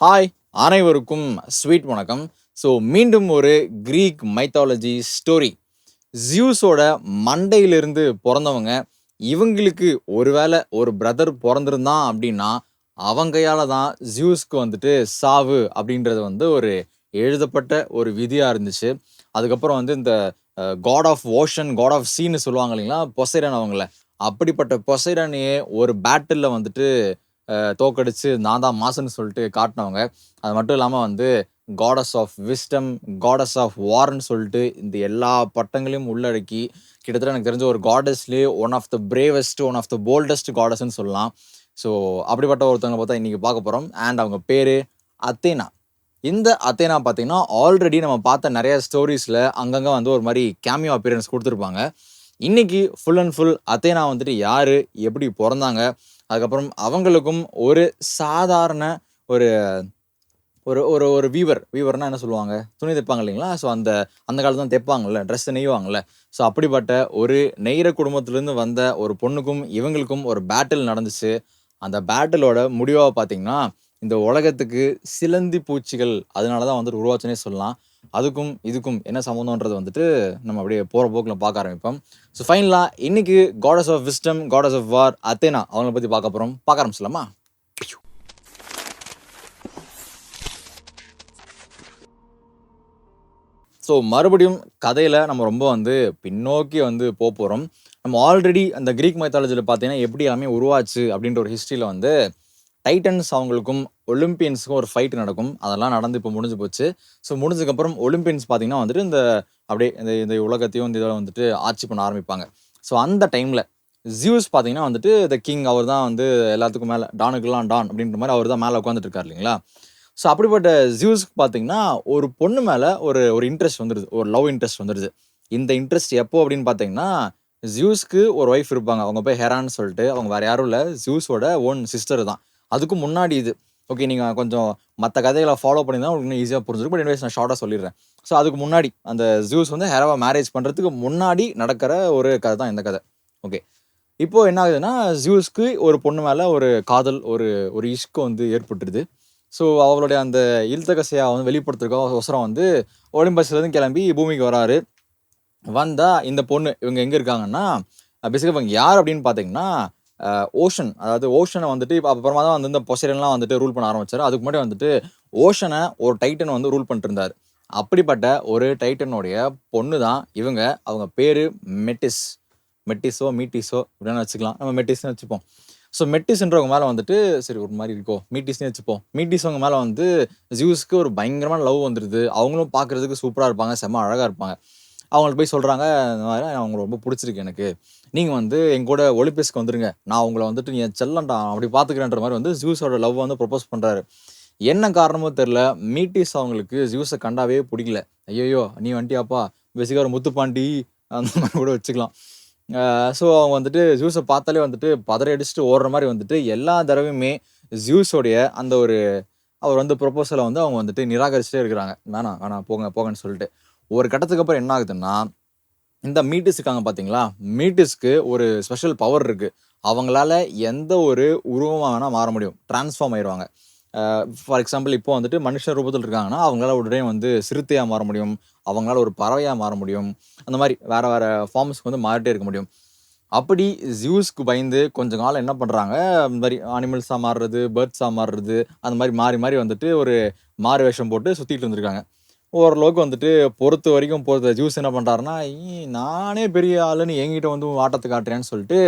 Hi அனைவருக்கும் sweet வணக்கம். So மீண்டும் ஒரு கிரீக் மைத்தாலஜி ஸ்டோரி ஜியூஸோட மண்டையிலிருந்து பிறந்தவங்க இவங்களுக்கு ஒருவேளை ஒரு பிரதர் பிறந்திருந்தான் அப்படின்னா அவங்கையால் தான் ஜியூஸ்க்கு வந்துட்டு சாவு அப்படின்றது வந்து ஒரு எழுதப்பட்ட ஒரு விதியாக இருந்துச்சு. அதுக்கப்புறம் வந்து இந்த god of ocean god of சீன்னு சொல்லுவாங்க இல்லைங்களா பொசைரன் அவங்கள. அப்படிப்பட்ட பொசைரனையே ஒரு பேட்டிலில் வந்துட்டு தோக்கடிச்சு நான் தான் மாசுன்னு சொல்லிட்டு காட்டினவங்க. அது மட்டும் இல்லாமல் வந்து goddess of wisdom goddess of வார்ன்னு சொல்லிட்டு இந்த எல்லா பட்டங்களையும் உள்ளடக்கி கிட்டத்தட்ட எனக்கு தெரிஞ்ச ஒரு காடஸ்லேயே one of the bravest one of the boldest காடஸ்ன்னு சொல்லலாம். ஸோ அப்படிப்பட்ட ஒருத்தவங்க பார்த்தா இன்றைக்கி பார்க்க போகிறோம் அண்ட் அவங்க பேர் அத்தேனா இந்த அத்தேனா பார்த்தீங்கன்னா ஆல்ரெடி நம்ம பார்த்த நிறைய ஸ்டோரிஸில் அங்கங்கே வந்து ஒரு மாதிரி கேமியோ அப்பியரன்ஸ் கொடுத்துருப்பாங்க. இன்றைக்கி ஃபுல் அண்ட் ஃபுல் அத்தேனா வந்துட்டு யார் எப்படி பிறந்தாங்க அதுக்கப்புறம் அவங்களுக்கும் ஒரு சாதாரண ஒரு ஒரு ஒரு ஒரு வீவர் வீவர்னா என்ன சொல்லுவாங்க? துணி தைப்பாங்க இல்லைங்களா? ஸோ அந்த அந்த காலத்துல தான் தைப்பாங்கல்ல ட்ரெஸ் நெய்வாங்கல்ல. ஸோ அப்படிப்பட்ட ஒரு நெய்கிற குடும்பத்திலேருந்து வந்த ஒரு பொண்ணுக்கும் இவங்களுக்கும் ஒரு பேட்டில் நடந்துச்சு. அந்த பேட்டிலோட முடிவாக பார்த்தீங்கன்னா இந்த உலகத்துக்கு சிலந்தி பூச்சிகள் அதனால தான் வந்துட்டு உருவாச்சுன்னே சொல்லலாம். அதுக்கும் இதுக்கும் என்ன சம்மந்தம்ன்றது வந்துட்டு நம்ம அப்படியே போகிற போக்கில் பார்க்க ஆரம்பிப்போம். ஸோ ஃபைனலாக இன்னைக்கு goddess of wisdom goddess of war Athena அவங்கள பற்றி பார்க்க போகிறோம் பார்க்க ஆரம்பிச்சலாமா ஸோ மறுபடியும் கதையில் நம்ம ரொம்ப வந்து பின்னோக்கி வந்து போக போகிறோம் நம்ம ஆல்ரெடி அந்த கிரீக் மைத்தாலஜியில் பார்த்தீங்கன்னா எப்படி எல்லாமே உருவாச்சு அப்படின்ற ஒரு ஹிஸ்ட்ரியில் வந்து டைட்டன்ஸ் அவங்களுக்கும் ஒலிம்பியன்ஸுக்கும் ஒரு ஃபைட் நடக்கும். அதெல்லாம் நடந்து இப்போ முடிஞ்சு போச்சு. ஸோ முடிஞ்சதுக்கப்புறம் ஒலிம்பியன்ஸ் பார்த்தீங்கன்னா வந்துட்டு இந்த அப்படியே இந்த இந்த உலகத்தையும் இந்த இதில் வந்துட்டு ஆட்சி பண்ண ஆரம்பிப்பாங்க. ஸோ அந்த டைமில் ஜியூஸ் பார்த்தீங்கன்னா வந்துட்டு த கிங் அவர் தான் வந்து எல்லாத்துக்கும் மேலே டானுக்கெல்லாம் டான் அப்படின்ற மாதிரி அவர் தான் மேலே உட்காந்துட்டு இருக்கார் இல்லைங்களா? ஸோ அப்படிப்பட்ட ஜியூஸ்க்கு பார்த்தீங்கன்னா ஒரு பொண்ணு மேலே ஒரு ஒரு இன்ட்ரெஸ்ட் வந்துடுது ஒரு லவ் இன்ட்ரெஸ்ட் வந்துடுது இந்த இன்ட்ரெஸ்ட் எப்போ அப்படின்னு பார்த்தீங்கன்னா ஜியூஸ்க்கு ஒரு ஒய்ஃப் இருப்பாங்க. அவங்க போய் ஹெரான்னு சொல்லிட்டு அவங்க வேறு யாரும் இல்லை. ஜியூஸோட ஓன் சிஸ்டர் தான். அதுக்கு முன்னாடி இது. ஓகே நீங்கள் கொஞ்சம் மற்ற கதைகளை ஃபாலோ பண்ணி தான் உங்களுக்கு ஈஸியாக புரிஞ்சிருக்கும். பட் anyways நான் ஷார்ட்டாக சொல்லிடுறேன். ஸோ அதுக்கு முன்னாடி அந்த ஜூஸ் வந்து ஹெராவை மேரேஜ் பண்ணுறதுக்கு முன்னாடி நடக்கிற ஒரு கதை தான் இந்த கதை. ஓகே இப்போது என்ன ஆகுதுன்னா ஜியூஸ்க்கு ஒரு பொண்ணு மேலே ஒரு காதல் ஒரு ஒரு இஷ்கு வந்து ஏற்பட்டுருது. ஸோ அவளுடைய அந்த இல்தகசையா வந்து வெளிப்படுத்துறதுக்காக ஒசரம் வந்து ஒலிம்பஸ்லேருந்து கிளம்பி பூமிக்கு வராரு. வந்தால் இந்த பொண்ணு இவங்க எங்கே இருக்காங்கன்னா பேசிக்காக இவங்க யார் அப்படின்னு பார்த்தீங்கன்னா ஓஷன் அதாவது ஓஷனை வந்துட்டு இப்போ அப்புறமா தான் வந்து இந்த பொசைடன்லாம் வந்துட்டு ரூல் பண்ண ஆரம்பிச்சார். அதுக்கு முன்னாடி வந்துட்டு ஓஷனை ஒரு டைட்டன் வந்து ரூல் பண்ணிட்டு இருந்தார். அப்படிப்பட்ட ஒரு டைட்டனுடைய பொண்ணு தான் இவங்க. அவங்க பேர் மெட்டிஸ் மெட்டிஸோ மீட்டிஸோ இப்படின்னு வச்சுக்கலாம். நம்ம மெட்டிஸ்னு வச்சுப்போம். ஸோ மெட்டிஸ்ன்றவங்க மேலே வந்துட்டு சரி ஒரு மாதிரி இருக்கோ மீட்டிஸ்னே வச்சுப்போம். மீட்டிஸ்வங்க மேலே வந்து ஜியூஸ்க்கு ஒரு பயங்கரமான லவ் வந்துடுது அவங்களும் பார்க்குறதுக்கு சூப்பராக இருப்பாங்க செம்ம அழகாக இருப்பாங்க. அவங்கள்ட்ட போய் சொல்கிறாங்க இந்த மாதிரி அவங்களை ரொம்ப பிடிச்சிருக்கு எனக்கு. நீங்கள் வந்து எங்கூட ஒலிம்பிக்ஸ்க்கு வந்துருங்க. நான் உங்களை வந்துட்டு நீ செல்லண்டா அப்படி பார்த்துக்கிறேன்ற மாதிரி வந்து ஜூஸோட லவ் வந்து ப்ரொப்போஸ் பண்ணுறாரு என்ன காரணமோ தெரில மீட்டிஸ் அவங்களுக்கு ஜூஸை கண்டாவே பிடிக்கல. ஐயோ நீ வண்டியாப்பா பேசிக்காக ஒரு முத்துப்பாண்டி அந்த மாதிரி கூட வச்சுக்கலாம். ஸோ அவங்க வந்துட்டு ஜூஸை பார்த்தாலே வந்துட்டு பதற அடிச்சுட்டு ஓடுற மாதிரி வந்துட்டு எல்லா தடவையுமே ஜூஸோடைய அந்த ஒரு அவர் வந்து ப்ரொப்போசலை வந்து அவங்க வந்துட்டு நிராகரிச்சுட்டே இருக்கிறாங்க. வேணாம் வேணாம் போங்க போங்கன்னு சொல்லிட்டு. ஒரு கட்டத்துக்கு அப்புறம் என்ன ஆகுதுன்னா இந்த மீட்டிஸ் இருக்காங்க பார்த்தீங்களா மீட்டிஸ்க்கு ஒரு ஸ்பெஷல் பவர் இருக்குது அவங்களால எந்த ஒரு உருவமாக வேணால் மாற முடியும். ட்ரான்ஸ்ஃபார்ம் ஆயிடுவாங்க ஃபார் எக்ஸாம்பிள் இப்போ வந்துட்டு மனுஷ ரூபத்தில் இருக்காங்கன்னா அவங்களால உடனே வந்து சிறுத்தையாக மாற முடியும். அவங்களால ஒரு பறவையாக மாற முடியும். அந்த மாதிரி வேறு வேறு ஃபார்ம்ஸ்க்கு வந்து மாறிட்டே இருக்க முடியும். அப்படி ஜியூஸ்க்கு பயந்து கொஞ்ச காலம் என்ன பண்ணுறாங்க இந்த மாதிரி அனிமல்ஸாக மாறுறது பேர்ட்ஸாக மாறுறது அந்த மாதிரி மாறி மாறி வந்துட்டு ஒரு மாறு வேஷம் போட்டு சுற்றிட்டு இருந்திருக்காங்க. ஓரளவுக்கு வந்துட்டு பொறுத்த வரைக்கும் பொறுத்த ஜூஸ் என்ன பண்ணுறாருன்னா நானே பெரிய ஆளுன்னு என்கிட்ட வந்து ஆட்டத்தை காட்டுறேன்னு சொல்லிட்டு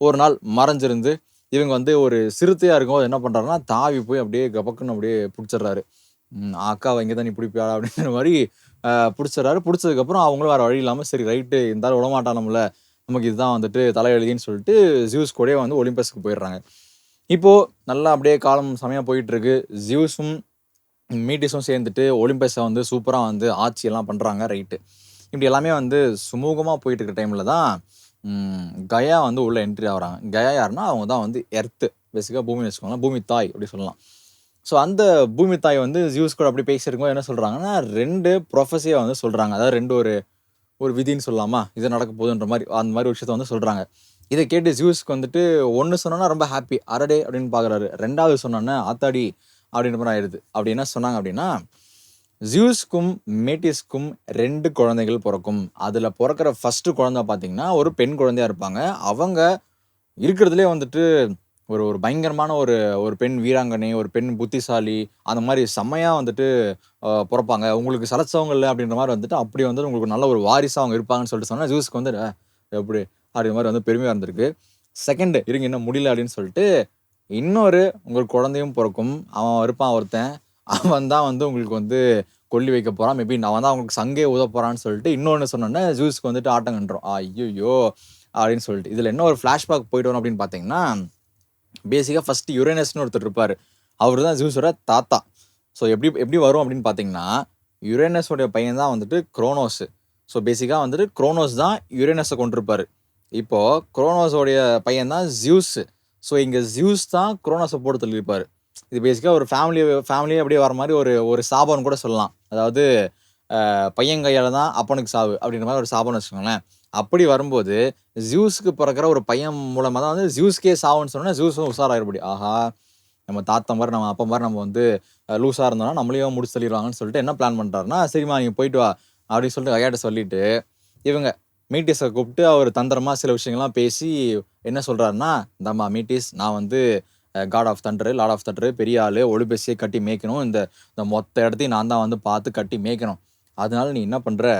ஒரு நாள் மறைஞ்சிருந்து இவங்க வந்து ஒரு சிறுத்தையாக இருக்கும்போது என்ன பண்ணுறாருன்னா தாவி போய் அப்படியே கபக்குன்னு அப்படியே பிடிச்சிடுறாரு. அக்கா அக்காவை இங்கே தான் நீ பிடிப்பியா? அப்படின்ற மாதிரி பிடிச்சிடுறாரு. பிடிச்சதுக்கப்புறம் அவங்களும் வேறு வழி இல்லாமல் சரி ரைட்டு இருந்தாலும் விடமாட்டானும்ல. நமக்கு இதுதான் வந்துட்டு தலையெழுதின்னு சொல்லிட்டு ஜியூஸ் கூடயே வந்து ஒலிம்பஸ்க்கு போயிடுறாங்க. இப்போது நல்லா அப்படியே காலம் சமயம் போயிட்டுருக்கு. ஜியூஸும் மீட்டிஸும் சேர்ந்துட்டு ஒலிம்பஸை வந்து சூப்பராக வந்து ஆட்சியெல்லாம் பண்ணுறாங்க ரைட்டு இப்படி எல்லாமே வந்து சுமூகமாக போயிட்டு இருக்க டைமில் தான் கயா வந்து உள்ளே என்ட்ரி ஆகிறாங்க. கயா யாருன்னா அவங்க தான் வந்து எர்த்து பேசிக்காக பூமி வச்சுக்கோங்களேன் பூமி தாய் அப்படி சொல்லலாம். ஸோ அந்த பூமி தாய் வந்து ஜியூஸ் கூட அப்படி பேசியிருக்கோம் என்ன சொல்கிறாங்கன்னா ரெண்டு ப்ரொஃபஸியை வந்து சொல்கிறாங்க அதாவது ரெண்டு ஒரு ஒரு விதின்னு சொல்லலாமா? இது நடக்க போகுதுன்ற மாதிரி அந்த மாதிரி ஒரு விஷயத்த வந்து சொல்கிறாங்க இதை கேட்டு ஜியூஸ்க்கு வந்துட்டு ஒன்று சொன்னோன்னா ரொம்ப ஹாப்பி அரடே அப்படின்னு பார்க்குறாரு ரெண்டாவது சொன்னோன்னே ஆத்தாடி அப்படின்ற மாதிரி ஆயிடுது. அப்படி என்ன சொன்னாங்க அப்படின்னா ஜியூஸ்க்கும் மேட்டிஸ்க்கும் ரெண்டு குழந்தைகள் பிறக்கும். அதில் பிறக்கிற ஃபஸ்ட்டு குழந்தை பார்த்தீங்கன்னா ஒரு பெண் குழந்தையாக இருப்பாங்க. அவங்க இருக்கிறதுலே வந்துட்டு ஒரு ஒரு பயங்கரமான ஒரு ஒரு பெண் வீராங்கனை ஒரு பெண் புத்திசாலி அந்த மாதிரி செம்மையாக வந்துட்டு பிறப்பாங்க. உங்களுக்கு சலச்சவங்க இல்லை அப்படின்ற மாதிரி வந்துட்டு அப்படி வந்து உங்களுக்கு நல்ல ஒரு வாரிசாக அவங்க இருப்பாங்கன்னு சொல்லிட்டு சொன்னால் ஜூஸ்க்கு வந்து எப்படி? அப்படின்ற மாதிரி வந்து பெருமையாக இருந்திருக்கு. செகண்டு இருங்க இன்னும் முடியல அப்படின்னு சொல்லிட்டு இன்னொரு உங்கள் குழந்தையும் பிறக்கும். அவன் இருப்பான் ஒருத்தன். அவன் தான் வந்து உங்களுக்கு வந்து கொல்லி வைக்க போகிறான் மேபி நான் வந்து அவங்களுக்கு சங்கே ஊத போகிறான்னு சொல்லிட்டு இன்னொன்று சொன்னோன்னே ஜூஸ்க்கு வந்துட்டு ஆட்டம் கண்டுறோம் ஐயோ அப்படின்னு சொல்லிட்டு. இதில் என்ன ஒரு ஃப்ளாஷ்பேக் போயிட்டு வரும் அப்படின்னு பார்த்தீங்கன்னா பேசிக்காக ஃபஸ்ட்டு யுரேனஸ்னு ஒருத்தர் இருப்பார். அவர் தான் ஜூஸோட தாத்தா. ஸோ எப்படி எப்படி வரும் அப்படின்னு பார்த்தீங்கன்னா யுரேனஸோடைய பையன் தான் வந்துட்டு குரோனோஸ் ஸோ பேசிக்காக வந்துட்டு குரோனோஸ் தான் யுரேனஸை கொண்டிருப்பார். இப்போது குரோனோஸோடைய பையன் தான் ஜியூஸு ஸோ இங்கே ஜியூஸ் தான் குரோனோஸை போட்டு தள்ளியிருப்பார். இது பேசிக்காக ஒரு ஃபேமிலி ஃபேமிலியே அப்படியே வர மாதிரி ஒரு ஒரு சாபம்னு கூட சொல்லலாம். அதாவது பையன் கையால் தான் அப்பனுக்கு சாவு அப்படின்ற மாதிரி ஒரு சாபம்னு வச்சுக்கோங்களேன். அப்படி வரும்போது ஜியூஸுக்கு பிறக்கிற ஒரு பையன் மூலமாக தான் வந்து ஜியூஸ்க்கே சாவுன்னு சொன்னோன்னா ஜியூஸும் உஷாராயிருப்படி ஆஹா நம்ம தாத்தா மாதிரி நம்ம அப்பா மாதிரி நம்ம வந்து லூஸாக இருந்தோம்னா நம்மளையும் முடிச்சு தள்ளிடுவாங்கன்னு சொல்லிட்டு என்ன பிளான் பண்ணுறாருன்னா சரிம்மா நீங்கள் போயிட்டு வா அப்படின்னு சொல்லிட்டு ஐயாட்ட சொல்லிட்டு இவங்க மீட்டிஸை கூப்பிட்டு அவர் தந்திரமாக சில விஷயங்கள்லாம் பேசி என்ன சொல்கிறாருன்னா இந்தாம்மா மீட்டிஸ் நான் வந்து god of thunder lord of thunder பெரிய ஆள் ஒளிபேசியை கட்டி மேய்க்கணும். இந்த இந்த மொத்த இடத்தையும் நான் தான் வந்து பார்த்து கட்டி மேய்க்கணும். அதனால நீ என்ன பண்ணுற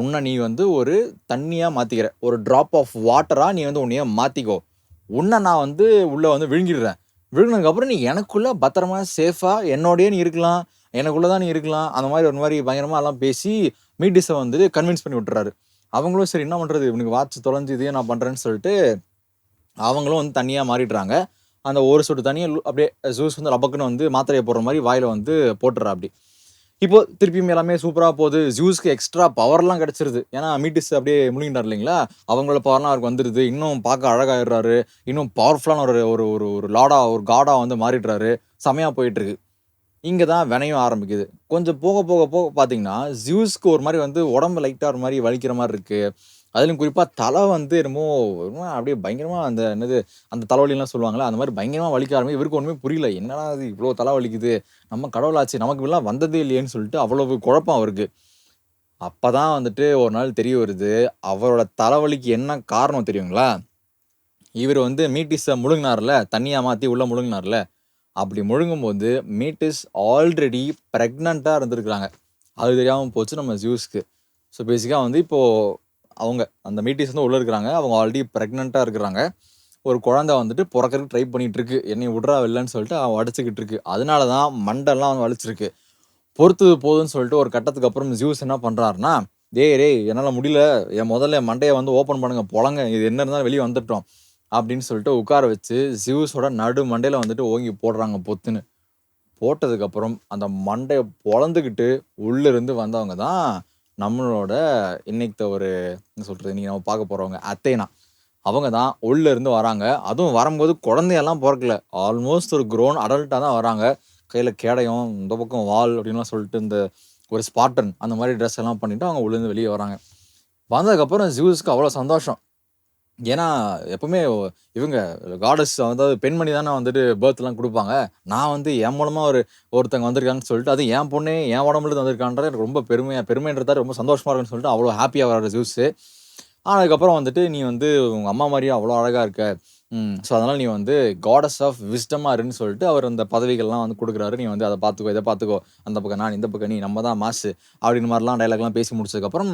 உன்னை நீ வந்து ஒரு தண்ணியாக மாற்றிக்கிற ஒரு ட்ராப் ஆஃப் வாட்டராக நீ வந்து உன்னைய மாற்றிக்கோ உன்னை நான் வந்து உள்ளே வந்து விழுங்கிடுறேன். விழுங்கினதுக்கப்புறம் நீ எனக்குள்ளே பத்திரமா சேஃபாக என்னோடயே நீ இருக்கலாம். எனக்குள்ளே தான் நீ இருக்கலாம். அந்த மாதிரி ஒரு மாதிரி பயங்கரமாக எல்லாம் பேசி மீட்டிஸை வந்து கன்வின்ஸ் பண்ணி விட்டுறாரு. அவங்களும் சரி என்ன பண்ணுறது இவனுக்கு வாட்ச் தொலைஞ்சு இதையும் நான் பண்ணுறேன்னு சொல்லிட்டு அவங்களும் வந்து தனியாக மாறிடுறாங்க. அந்த ஒரு சொட்டு தண்ணியை அப்படியே ஜூஸ் வந்து ரபக்குன்னு வந்து மாத்திரையை போடுற மாதிரி வாயில் வந்து போட்டுறா அப்படி. இப்போ திருப்பியும் எல்லாமே சூப்பராக போகுது. ஜூஸ்க்கு எக்ஸ்ட்ரா பவர்லாம் கிடச்சிருது. ஏன்னா மீட்டிஸ் அப்படியே முழுங்கிட்டார் இல்லைங்களா? அவங்களோட பவர்லாம் அவருக்கு வந்துடுது இன்னும் பார்க்க அழகாகிடுறாரு இன்னும் பவர்ஃபுல்லான ஒரு ஒரு ஒரு ஒரு ஒரு காடாக வந்து மாறிடுறாரு. செமையாக போயிட்டுருக்கு. இங்கே தான் வினையும் ஆரம்பிக்குது. கொஞ்சம் போக போக போக பார்த்தீங்கன்னா ஜியூஸ்க்கு ஒரு மாதிரி வந்து உடம்பு லைட்டாக ஒரு மாதிரி வலிக்கிற மாதிரி இருக்குது அதுலேயும் குறிப்பாக தலை வந்து என்னமோ என்னமோ அப்படியே பயங்கரமாக அந்த என்னது அந்த தலைவலிலாம் சொல்லுவாங்களே அந்த மாதிரி பயங்கரமாக வலிக்க ஆரம்பி இவருக்கு ஒன்றுமே புரியல. என்னடா அது இவ்வளோ தலை வலிக்குது? நம்ம கடவுளாச்சு நமக்கு இப்படிலாம் வந்ததே இல்லையேன்னு சொல்லிட்டு அவ்வளவு குழப்பம் அவருக்கு. அப்போ தான் வந்துட்டு ஒரு நாள் தெரிய வருது அவரோட தலைவலிக்கு என்ன காரணம் தெரியுங்களா? இவர் வந்து மீட்டிஸை முழுங்கினார்ல தண்ணியாக மாற்றி உள்ளே முழுங்கினார்ல. அப்படி முழுங்கும்போது மீட்டிஸ் ஆல்ரெடி ப்ரெக்னண்ட்டாக இருந்திருக்கிறாங்க. அது தெரியாமல் போச்சு நம்ம ஜூஸ்க்கு ஸோ பேசிக்காக வந்து இப்போது அவங்க அந்த மீட்டிஸ் வந்து உள்ளே இருக்கிறாங்க. அவங்க ஆல்ரெடி ப்ரெக்னெண்ட்டாக இருக்கிறாங்க. ஒரு குழந்தை வந்துட்டு பிறக்கிறதுக்கு ட்ரை பண்ணிகிட்ருக்கு இருக்கு என்னை விட்றா இல்லைன்னு சொல்லிட்டு அவன் அடிச்சுக்கிட்டு இருக்கு அதனால தான் மண்டெல்லாம் அவன் வலிச்சிருக்கு. பொறுத்தது போதுன்னு சொல்லிட்டு ஒரு கட்டத்துக்கு அப்புறம் ஜூஸ் என்ன பண்ணுறாருன்னா டேய் ரே என்னால் முடியல. என் முதல்ல என் மண்டையை வந்து ஓப்பன் பண்ணுங்கள் பொழங்க இது என்ன இருந்தாலும் வெளியே வந்துட்டோம். அப்படின்னு சொல்லிட்டு உட்கார வச்சு ஜியூஸோட நடு மண்டையில் வந்துட்டு ஓங்கி போடுறாங்க பொத்துன்னு. போட்டதுக்கப்புறம் அந்த மண்டையை பொழந்துக்கிட்டு உள்ளிருந்து வந்தவங்க தான் நம்மளோட இன்னைக்கு ஒரு என்ன சொல்கிறது நீங்கள் நம்ம பார்க்க போகிறவங்க அத்தேனா அவங்க தான் உள்ளிருந்து வராங்க. அதுவும் வரும்போது குழந்தையெல்லாம் பிறக்கல. ஆல்மோஸ்ட் ஒரு க்ரோன் அடல்ட்டாக தான் வராங்க. கையில் கேடயம் இந்த பக்கம் வால் அப்படின்லாம் சொல்லிட்டு இந்த ஒரு ஸ்பாட்டன் அந்த மாதிரி ட்ரெஸ் எல்லாம் பண்ணிவிட்டு அவங்க உள்ளேருந்து வெளியே வராங்க. வந்ததுக்கப்புறம் ஜியூஸ்க்கு அவ்வளோ சந்தோஷம். ஏன்னா எப்பவுமே இவங்க காடஸ் அதாவது பெண்மணி தானே வந்துட்டு பேர்த்லாம் கொடுப்பாங்க. நான் வந்து என் மூலமாக ஒரு ஒருத்தங்க வந்திருக்காங்கன்னு சொல்லிட்டு அது என் பொண்ணே என் உடம்புலேருந்து வந்திருக்கான்றது எனக்கு ரொம்ப பெருமையாக பெருமைன்றதா ரொம்ப சந்தோஷமாக இருக்குன்னு சொல்லிட்டு அவ்வளோ ஹாப்பியாக வர ஜூஸு ஆனதுக்கப்புறம் வந்துட்டு நீ வந்து உங்கள் அம்மா மாதிரியே அவ்வளோ அழகாக இருக்க. ஸோ அதனால் நீ வந்து காடஸ் ஆஃப் விஸ்டமாக இருன்னு சொல்லிட்டு அவர் அந்த பதவிகள்லாம் வந்து கொடுக்குறாரு. நீ வந்து அதை பார்த்துக்கோ இதை பார்த்துக்கோ. அந்த பக்கம் நான் இந்த பக்கம் நீ நம்ம தான் மாசு அப்படின்னு மாதிரிலாம் டைலாக்லாம் பேசி முடிச்சதுக்கப்புறம்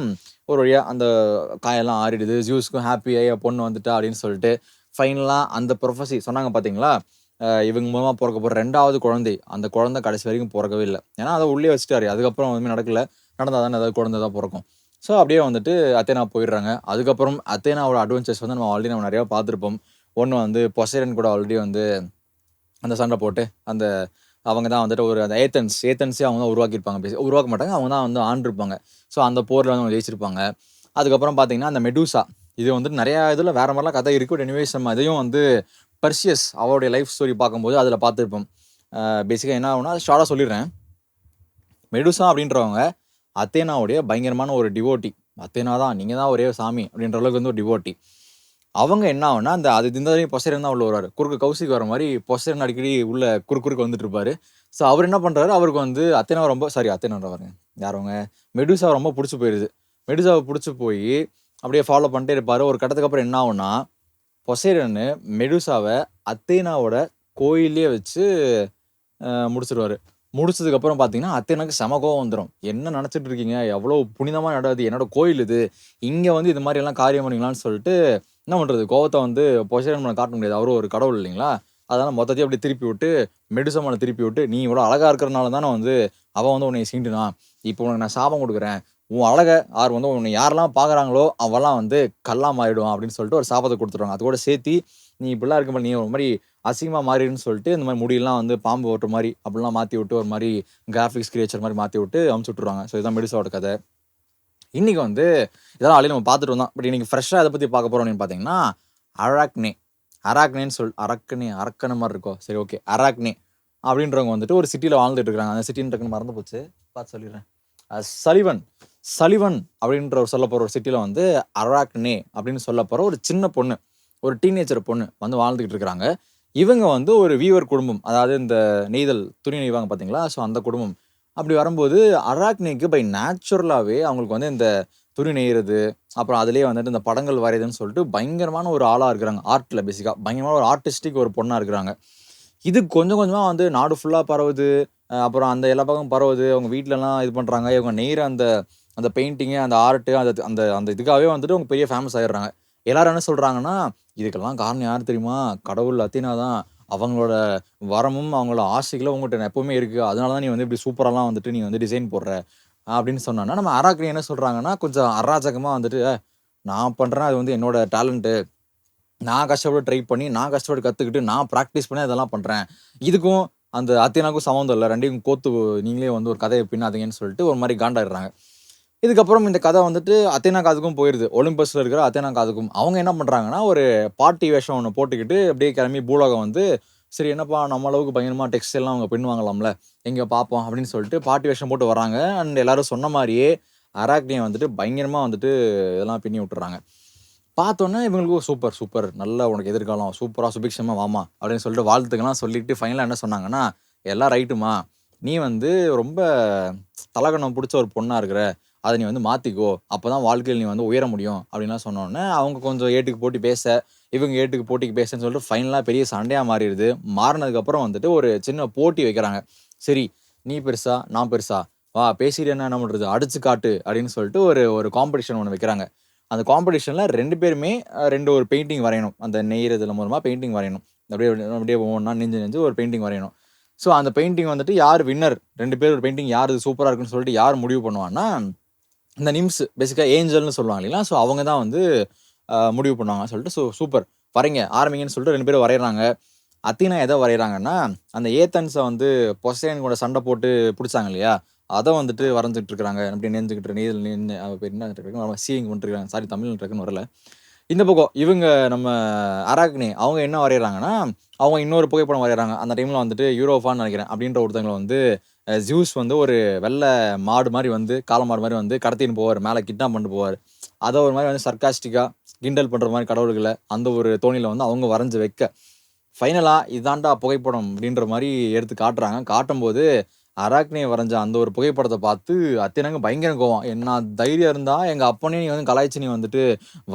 ஒரு வழியாக அந்த காயெல்லாம் ஆறிடுது. ஜூஸ்க்கும் ஹாப்பியாக பொண்ணு வந்துட்டா அப்படின்னு சொல்லிட்டு ஃபைனலாக அந்த ப்ரொஃபஸி சொன்னாங்க பார்த்தீங்களா இவங்க மூலமாக பிறக்க போகிற ரெண்டாவது குழந்தை. அந்த குழந்தை கடைசி வரைக்கும் பிறக்கவே இல்லை. ஏன்னா அதை உள்ளே வச்சுட்டாரு. அதுக்கப்புறம் வந்து நடக்கல. நடந்தால் தானே ஏதாவது குழந்தை தான் பிறக்கும். ஸோ அப்படியே வந்துட்டு அத்தேனா போயிடுறாங்க. அதுக்கப்புறம் அத்தேனாவோட அட்வென்ச்சர்ஸ் வந்து நம்ம ஆல்ரெடி நம்ம நிறையா பார்த்துருப்போம். ஒன்று வந்து பொசைரன் கூட ஆல்ரெடி வந்து அந்த சண்டை போட்டு அந்த அவங்க தான் வந்துட்டு ஒரு அந்த ஏத்தன்ஸ் ஏத்தன்ஸே அவங்க தான் உருவாக்கியிருப்பாங்க. பேசி உருவாக்க மாட்டாங்க அவங்க தான் வந்து ஆண்டிருப்பாங்க. ஸோ அந்த போரில் வந்து அவங்க ஜெயிச்சிருப்பாங்க. அதுக்கப்புறம் பார்த்தீங்கன்னா அந்த மெடூசா இது வந்து நிறையா இதில் வேறு மாதிரிலாம் கதை இருக்குது எனிவேஸ் நம்ம அதையும் வந்து பர்சியஸ் அவருடைய லைஃப் ஸ்டோரி பார்க்கும்போது அதில் பார்த்துருப்போம். பேசிக்காக என்ன ஆகும்னா ஷார்ட்டாக சொல்லிடுறேன். மெடுசா அப்படின்றவங்க அத்தேனாவுடைய பயங்கரமான ஒரு டிவோட்டி அத்தேனா தான் நீங்கள் தான் ஒரே சாமி அப்படின்ற அளவுக்கு வந்து ஒரு டிவோட்டி அவங்க என்ன ஆகும்னா அந்த அது இந்த பொசரன் தான் உள்ள வருவார்? குறுக்கு கௌசிக்கு வர மாதிரி பொசைரன் அடிக்கடி உள்ள குறுக்கு குறுக்கு வந்துட்டு இருப்பாரு. ஸோ அவர் என்ன பண்ணுறாரு அவருக்கு வந்து அத்தனை ரொம்ப சாரி அத்தனை பாருங்க. யார் அவங்க? மெடுசா ரொம்ப பிடிச்சி போயிடுது மெடுசாவை பிடிச்சி போய் அப்படியே ஃபாலோ பண்ணிட்டே இருப்பார். ஒரு கட்டத்துக்கு அப்புறம் என்ன ஆகும்னா பொசைரன்னு மெடுசாவை அத்தேனாவோட கோயிலே வச்சு அஹ், முடிச்சதுக்கப்புறம் பார்த்தீங்கன்னா அத்தேனாக்கு செம கோவம் வந்துடும் என்ன நினச்சிட்டு இருக்கீங்க? எவ்வளோ புனிதமாக நடாது என்னோட கோயில் இது. இங்கே வந்து இது மாதிரி எல்லாம் காரியம் பண்ணிக்கலாம்னு சொல்லிட்டு என்ன பண்ணுறது கோவத்தை வந்து பொசைரன் பண்ண காட்ட முடியாது. அவரும் ஒரு கடவுள் இல்லைங்களா? அதனால் மொத்தத்தையும் அப்படி திருப்பி விட்டு மெடுசமான திருப்பி விட்டு நீ இவ்வளோ அழகாக இருக்கிறனால தானே வந்து அவன் வந்து உன்னை சீண்டுனா இப்போ உனக்கு நான் சாபம் கொடுக்குறேன். உன் அழகை யார் வந்து உன்னை யாரெல்லாம் பார்க்குறாங்களோ அவெல்லாம் வந்து கல்லா மாறிடுவான் அப்படின்னு சொல்லிட்டு ஒரு சாபத்தை கொடுத்துருவாங்க. அது கூட சேர்த்தி நீ இப்படிலாம் இருக்கும்போது நீ ஒரு மாதிரி அசிங்கமாக மாறிடுன்னு சொல்லிட்டு இந்த மாதிரி முடியெல்லாம் வந்து பாம்பு ஓட்டுற மாதிரி அப்படிலாம் மாற்றி விட்டு ஒரு மாதிரி கிராஃபிக்ஸ் கிரியேச்சர் மாதிரி மாற்றி விட்டு அமுச்சு விட்டுருவாங்க. ஸோ இதுதான் மெடிசாவோட கதை. இன்றைக்கி வந்து இதெல்லாம் ஆல்ரெடி நம்ம பார்த்துட்டு வந்தோம். பட் இன்றைக்கி ஃப்ரெஷ்ஷாக இதை பற்றி பார்க்க போகிறோம் அப்படின்னு பார்த்தீங்கன்னா அராக்னே. அராக்னேன்னு சொல் அரக்கனே அரக்கன மாதிரி இருக்கோ. சரி ஓகே அராக்னே அப்படின்றவங்க வந்துட்டு ஒரு சிட்டியில் வாழ்ந்துட்டு இருக்காங்க அந்த சிட்டின்னு டக்குன்னு மறந்து போச்சு. பார்த்து சொல்லிடுறேன். சலிவன் சலிவன் அப்படின்ற ஒரு சொல்ல போகிற ஒரு சிட்டியில் வந்து அராக்னே அப்படின்னு சொல்ல போகிற ஒரு சின்ன பொண்ணு ஒரு டீனேஜர் பொண்ணு வந்து வாழ்ந்துக்கிட்டு இருக்கிறாங்க. இவங்க வந்து ஒரு வீவர் குடும்பம். அதாவது இந்த நெய்தல் துணி நெய்வாங்க பார்த்தீங்களா? ஸோ அந்த குடும்பம். அப்படி வரும்போது அராக்னிக்கு பை நேச்சுரலாகவே அவங்களுக்கு வந்து இந்த துணி நெய்கிறது அப்புறம் அதுலேயே வந்துட்டு இந்த படங்கள் வரையுதுன்னு சொல்லிட்டு பயங்கரமான ஒரு ஆளாக இருக்கிறாங்க ஆர்ட்டில் பேசிக்காக பயங்கரமான ஒரு ஆர்டிஸ்டிக் ஒரு பொண்ணாக இருக்கிறாங்க. இது கொஞ்சம் கொஞ்சமாக வந்து நாடு ஃபுல்லாக பரவுது அப்புறம் அந்த எல்லா பக்கம் பரவுது அவங்க வீட்டிலலாம் இது பண்ணுறாங்க இவங்க நெய்கிற அந்த அந்த பெயிண்டிங்கு அந்த ஆர்ட்டு அந்த அந்த அந்த இதுக்காகவே வந்துட்டு அவங்க பெரிய ஃபேமஸ் ஆகிடுறாங்க எல்லாரும் என்ன சொல்கிறாங்கன்னா இதுக்கெல்லாம் காரணம் யார் தெரியுமா? கடவுள் அத்தினா தான் அவங்களோட வரமும் அவங்களோட ஆசைகளும் உங்கள்கிட்ட எப்பவுமே இருக்குது அதனால தான் நீ வந்து இப்படி சூப்பராலாம் வந்துட்டு நீ வந்து டிசைன் போடுற அப்படின்னு சொன்னோன்னா நம்ம அராக்னி என்ன சொல்கிறாங்கன்னா கொஞ்சம் அராஜகமாக வந்துட்டு நான் பண்ணுறேன் அது வந்து என்னோட டேலண்ட்டு நான் கஷ்டப்பட்டு ட்ரை பண்ணி நான் கஷ்டப்பட்டு கற்றுக்கிட்டு நான் ப்ராக்டிஸ் பண்ணி அதெல்லாம் பண்ணுறேன் இதுக்கும் அந்த அத்தியனாக்கும் சம்மந்தம் இல்லை. ரெண்டையும் கோத்து நீங்களே வந்து ஒரு கதையை பின்னாதீங்கன்னு சொல்லிட்டு ஒரு மாதிரி காண்டாடுறாங்க இதுக்கப்புறம் இந்த கதை வந்துட்டு அத்தேனா காதுக்கும் போயிடுது ஒலிம்பஸில் இருக்கிற அத்தேனா காதுக்கும். அவங்க என்ன பண்ணுறாங்கன்னா ஒரு பார்ட்டி வேஷம் ஒன்று போட்டுக்கிட்டு அப்படியே கிளம்பி பூலோகம் வந்து சரி என்னப்பா நம்ம அளவுக்கு பயங்கரமாக டெக்ஸ்ட் எல்லாம் அவங்க பின்வாங்கலாம்ல எங்கே பார்ப்போம் அப்படின்னு சொல்லிட்டு பார்ட்டி வேஷம் போட்டு வராங்க அண்ட் எல்லாரும் சொன்ன மாதிரியே அராக்னியை வந்துட்டு பயங்கரமாக வந்துட்டு இதெல்லாம் பின்னி விட்டுறாங்க. பார்த்தோன்னே இவங்களுக்கு சூப்பர் சூப்பர். நல்ல உனக்கு எதிர்காலம். சூப்பராக சுபிக்ஷமாக வாமா அப்படின்னு சொல்லிட்டு வாழ்த்துக்கெல்லாம் சொல்லிட்டு ஃபைனலாக என்ன சொன்னாங்கன்னா எல்லாம் ரைட்டுமா நீ வந்து ரொம்ப தலகணம் பிடிச்ச ஒரு பொண்ணாக இருக்கிற. அதை நீ வந்து மாற்றிக்கோ அப்போ தான் வாழ்க்கையில் நீ வந்து உயர முடியும் அப்படின்லாம் சொன்னோன்னே அவங்க கொஞ்சம் ஏட்டுக்கு போட்டி பேச இவங்க ஏட்டுக்கு போட்டிக்கு பேசன்னு சொல்லிட்டு ஃபைனலாக பெரிய சண்டையாக மாறிடுது. மாறினதுக்கப்புறம் வந்துட்டு ஒரு சின்ன போட்டி வைக்கிறாங்க. சரி நீ பெருசா நான் பெருசா? வா பேசிட்டு என்ன என்ன பண்ணுறது அடிச்சு காட்டு அப்படின்னு சொல்லிட்டு ஒரு ஒரு காம்படிஷன் ஒன்று வைக்கிறாங்க. அந்த காம்படிஷனில் ரெண்டு பேருமே ரெண்டு ஒரு பெயிண்டிங் வரையணும். அந்த நெய்யறதுல மூலமாக பெயிண்டிங் வரையணும். அப்படியே அப்படியே ஒவ்வொன்றா நெஞ்சு நெஞ்சு ஒரு பெயிண்டிங் வரையணும். ஸோ அந்த பெயிண்டிங் வந்துட்டு யார் வின்னர் ரெண்டு பேர் ஒரு பெயிண்டிங் யார் இது சூப்பராக இருக்குன்னு சொல்லிட்டு யார் முடிவு பண்ணுவான்னா இந்த நிம்ஸ் பேசிக்காக ஏஞ்சல்னு சொல்லுவாங்க இல்லைங்களா? ஸோ அவங்க தான் வந்து முடிவு பண்ணுவாங்க சொல்லிட்டு ஸோ சூப்பர் வரைங்க ஆரம்பிங்கன்னு சொல்லிட்டு ரெண்டு பேரும் வரைகிறாங்க அத்தினா எதை வரைகிறாங்கன்னா அந்த ஏத்தன்ஸை வந்து பொசைன் கூட சண்டை போட்டு பிடிச்சாங்க இல்லையா? அதை வந்துட்டு வரைஞ்சிட்டு இருக்காங்க அப்படி நினைஞ்சுக்கிட்டு நீதில் நின்று பேர் என்ன இருக்காங்க சீயிங் பண்ணிருக்காங்க சாரி தமிழ் இருக்குன்னு வரல. இந்த பக்கம் இவங்க நம்ம அராக்னி அவங்க என்ன வரைகிறாங்கன்னா அவங்க இன்னொரு புகைப்படம் வரைகிறாங்க. அந்த டைமில் வந்துட்டு யூரோஃபான்னு நினைக்கிறேன். அப்படின்ற ஒருத்தங்களை வந்து ஜூஸ் வந்து ஒரு வெள்ளை மாடு மாதிரி வந்து காலமாடு மாடு மாதிரி வந்து கடத்தின்னு போவார். மேலே கிட்னாப் பண்ணிட்டு போவார். அதை ஒரு மாதிரி வந்து சர்க்காஸ்டிக்காக கிண்டல் பண்ணுற மாதிரி கடவுள்களை அந்த ஒரு தோணியில் வந்து அவங்க வரைஞ்சி வைக்க. ஃபைனலாக இதாண்டா புகைப்படம் அப்படின்ற மாதிரி எடுத்து காட்டுறாங்க. காட்டும்போது அராக்னியை வரைஞ்ச அந்த ஒரு புகைப்படத்தை பார்த்து அத்தினங்க பயங்கர கோவம். என்ன தைரியம் இருந்தால் எங்கள் அப்பனே நீ வந்து கலாய்ச்சி நீ வந்துட்டு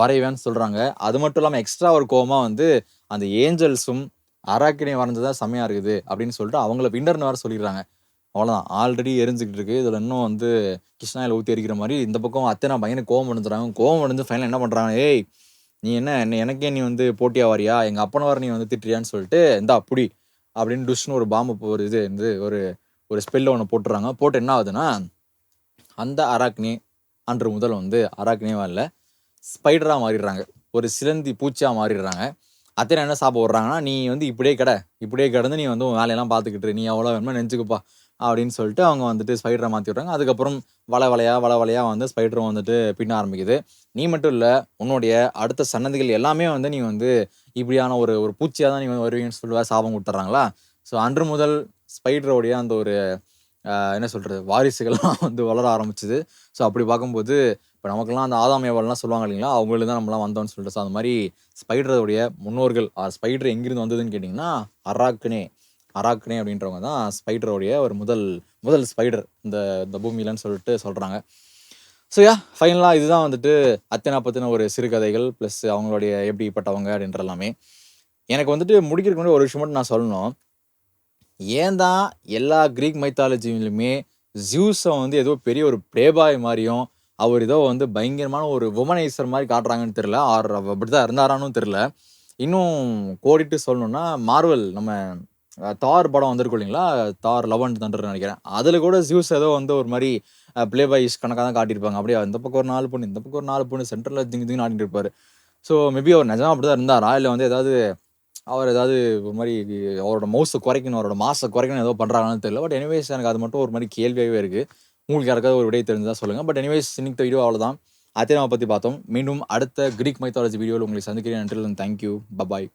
வரைவேன்னு சொல்கிறாங்க அது மட்டும் இல்லாமல் எக்ஸ்ட்ரா ஒரு கோவமாக வந்து அந்த ஏஞ்சல்ஸும் அராக்கினை வரைஞ்சதா செம்மையாக இருக்குது அப்படின்னு சொல்லிட்டு அவங்கள விண்டர்னு வேறு சொல்லிடுறாங்க. அவ்வளோதான் ஆல்ரெடி எரிஞ்சுக்கிட்டு இருக்கு. இதில் இன்னும் வந்து கிருஷ்ணாயில் ஊற்றி எரிக்கிற மாதிரி இந்த பக்கம் அத்தனை பையனுக்கு கோவம் அடைஞ்சுறாங்க. கோவம் அடைஞ்சு ஃபைனல் என்ன பண்ணுறாங்க ஏய் நீ என்ன என்ன எனக்கே நீ வந்து போட்டியாக வரியா? எங்கள் அப்பனை வர நீ வந்து திட்டுறியான்னு சொல்லிட்டு இந்தா புடி அப்படின்னு டுஷ்னு ஒரு பாம்பு ஒரு இது வந்து ஒரு ஒரு ஸ்பெல்ல ஒன்று போட்டுறாங்க. போட்டு என்ன ஆகுதுன்னா அந்த அராக்னி அன்று முதல் வந்து அராக்னியவா இல்லை ஸ்பைடராக மாறிடுறாங்க. ஒரு சிலந்தி பூச்சியாக மாறிடுறாங்க. அத்தனை என்ன சாப்பிட விட்றாங்கன்னா நீ வந்து இப்படியே கடை இப்படியே கிடந்து நீ வந்து உன் வேலையெல்லாம் பார்த்துக்கிட்டு நீ எவ்வளோ வேணுமோ நினச்சிக்கப்பா அப்படின்னு சொல்லிட்டு அவங்க வந்துட்டு ஸ்பைடரை மாற்றி விட்றாங்க. அதுக்கப்புறம் வலை வலையாக வலை வலையாக வந்து ஸ்பைடரும் வந்துட்டு பின்ன ஆரம்பிக்குது. நீ மட்டும் இல்லை உன்னுடைய அடுத்த சன்னதிகள் எல்லாமே வந்து நீ வந்து இப்படியான ஒரு ஒரு பூச்சியாக தான் நீ வந்து வருவீங்கன்னு சொல்லுவா சாபம் கொடுத்துட்றாங்களா? ஸோ அன்று முதல் ஸ்பைடரோடைய அந்த ஒரு என்ன சொல்கிறது வாரிசுகள்லாம் வந்து வளர ஆரம்பிச்சுது. ஸோ அப்படி பார்க்கும்போது இப்போ நமக்குலாம் அந்த ஆதாம் சொல்லுவாங்க இல்லைங்களா? அவங்களுக்கு தான் நம்மளாம் வந்தோம்னு சொல்லிட்டு. ஸோ அந்த மாதிரி ஸ்பைடருடைய முன்னோர்கள் ஸ்பைடர் எங்கிருந்து வந்ததுன்னு கேட்டிங்கன்னா அராக்குனே அராக்னே அப்படின்றவங்க தான் ஸ்பைடருடைய ஒரு முதல் முதல் ஸ்பைடர் இந்த இந்த பூமியிலன்னு சொல்லிட்டு சொல்கிறாங்க ஸோ யா ஃபைனலாக இதுதான் வந்துட்டு அத்தனா பற்றின ஒரு சிறுகதைகள் ப்ளஸ் அவங்களுடைய எப்படிப்பட்டவங்க அப்படின்ற எல்லாமே எனக்கு வந்துட்டு முடிக்கிறதுக்கு முன்னாடி ஒரு விஷயம் மட்டும் நான் சொல்லணும். ஏன் தான் எல்லா க்ரீக் மைத்தாலஜிலையுமே ஜியூஸை வந்து ஏதோ பெரிய ஒரு ப்ளேபாய் மாதிரியும் அவர் ஏதோ வந்து பயங்கரமான ஒரு உமனைசர் மாதிரி காட்டுறாங்கன்னு தெரில ஆர் அப்படி தான் இருந்தாரான்னு தெரில இன்னும் கோடிட்டு சொல்லணும்னா மார்வல் நம்ம தார் படம் வந்திருக்கும் இல்லைங்களா? தார் லவன் தண்டர் நினைக்கிறேன். அதில் கூட ஜியூஸ் ஏதோ வந்து ஒரு மாதிரி ப்ளே பாய்ஸ் கணக்காக தான் காட்டியிருப்பாங்க. அப்படியே இந்த பக்கம் ஒரு நாலு பொண்ணு இந்த பக்கம் ஒரு நாலு பொண்ணு சென்டரில் திங்கு திங்கு ஆடிட்டு இருப்பார். ஸோ மேபி அவர் நிஜமா அப்படி தான் இருந்தாரா? இல்லை வந்து ஏதாவது அவர் ஏதாவது ஒரு மாதிரி அவரோட மவுஸை குறைக்கணும் அவரோட மாசை குறைக்கணும் ஏதோ பண்ணுறாங்கன்னு தெரியல. பட் எனிவேஸ் எனக்கு அது மட்டும் ஒரு மாதிரி கேள்வியாகவே இருக்குது உங்களுக்கு யாருக்காவது ஒரு விடையை தெரிஞ்சதா சொல்லுங்கள் பட் எனிவேஸ் இன்னைக்கு வீடியோ அவ்வளோதான் அத்தேனாவை பற்றி பார்த்தோம். மீண்டும் அடுத்த கிரீக் மைத்தாலஜி வீடியோவில் உங்களை சந்திக்கிறேன். நன்றில் தேங்க்யூ பபாய்